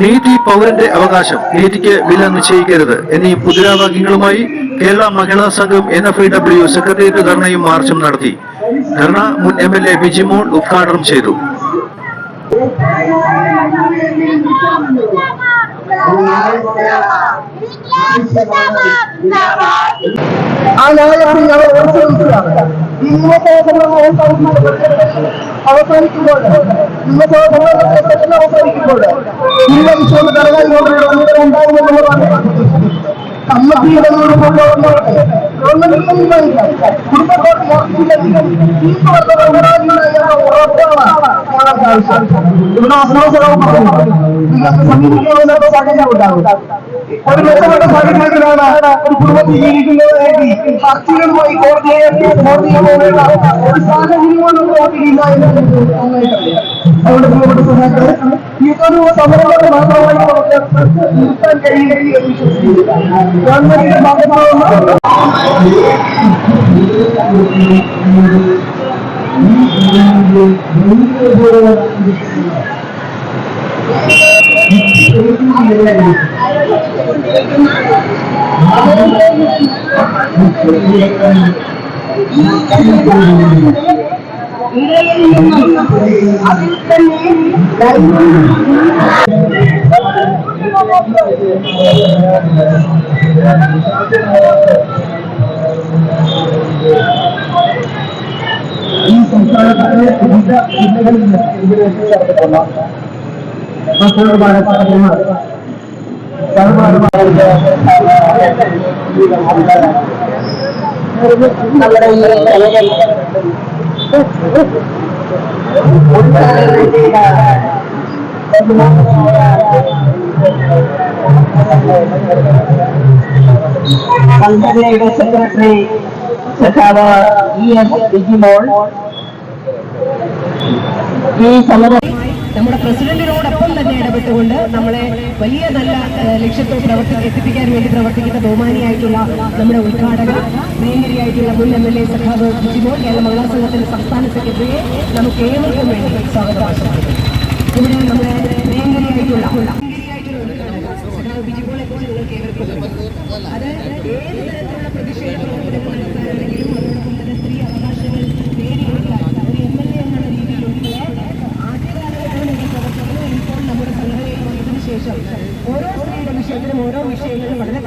നീതി പൗരന്റെ അവകാശം നീതിക്ക് വില നിശ്ചയിക്കരുത് എന്നീ മുദ്രാവാക്യങ്ങളുമായി Kerala Mahila Sangham N F I W secretariat ധർണയും മാർച്ചും നടത്തി. ധർണ മുൻ എം എൽ എ ബിജിമോൾ ഉദ്ഘാടനം ചെയ്തു. ആ ഞങ്ങൾ ഞങ്ങൾ അവസാനിക്കുകയാണ് ഇന്നത്തെ അവസാനിക്കുമ്പോൾ ഇന്നത്തെ പ്രശ്നം അവസാനിക്കുമ്പോൾ ഇന്ന കടകാരികളുടെ അന്തരം ഉണ്ടാകുമെന്നുള്ളതാണ് കമ്മിറ്റിയുടെ ഗവൺമെന്റ് കുടുംബത്തോട് മോർച്ചില്ലെങ്കിൽ ഈ വർദ്ധന ഉണ്ടാകില്ല എന്ന ഉറപ്പാണ്. നിങ്ങൾക്ക് സമീപിക്കാവുന്ന സാഹചര്യം ഉണ്ടാകും. ഒരു മെച്ചപ്പെട്ട സാഹചര്യത്തിലാണ് ഒരു കുടുംബത്തിൽ ജീവിക്കുന്നത് വേണ്ടി ഹർജികളുമായി കോടതിയെ കോടതിയെ പോലുള്ള ഒരു സാഹചര്യമാണ് കോടതിയില്ല എന്ന് നന്നായിട്ടറിയാം അതുകൊണ്ട് പ്രിയപ്പെട്ട സുഹൃത്തുക്കളെ ഇതൊരു സമരങ്ങൾ മാത്രമായി നമുക്ക് നിർത്താൻ കഴിയുകയും എന്ന് വിശ്വസിക്കുന്നു ഗവൺമെന്റിന്റെ ഭാഗത്തുനിന്ന് ഇടയിൽ നിന്നും ಈ ಸಂಸ್ಥಾನಕ್ಕೆ ವಿವಿಧ ಜಿಲ್ಲೆಗಳಿಂದ Bharat Conservative Secretary Sakaba E.S. Digimol. E. Samara. നമ്മുടെ പ്രസിഡന്റിനോടൊപ്പം തന്നെ ഇടപെട്ടുകൊണ്ട് നമ്മളെ വലിയ നല്ല ലക്ഷ്യത്തോ പ്രവർത്തി എത്തിപ്പിക്കാൻ വേണ്ടി പ്രവർത്തിക്കുന്ന ബഹുമാനിയായിട്ടുള്ള നമ്മുടെ ഉദ്ഘാടക പ്രിയങ്കരിയായിട്ടുള്ള മുൻ എം എൽ എ സഖാവ് ബിജിമോൾ കേരള മഹിളാ സംഘത്തിന്റെ സംസ്ഥാന സെക്രട്ടറിയെ നമുക്ക് ഏവർക്കും വേണ്ടി സ്വാഗതം ഇവിടെ നമ്മുടെ പ്രിയങ്കരിയായിട്ടുള്ള അത് ഏത് തരത്തിലുള്ള ഓരോ വിഷയത്തിലും ഓരോ വിഷയങ്ങളിലും വളരെ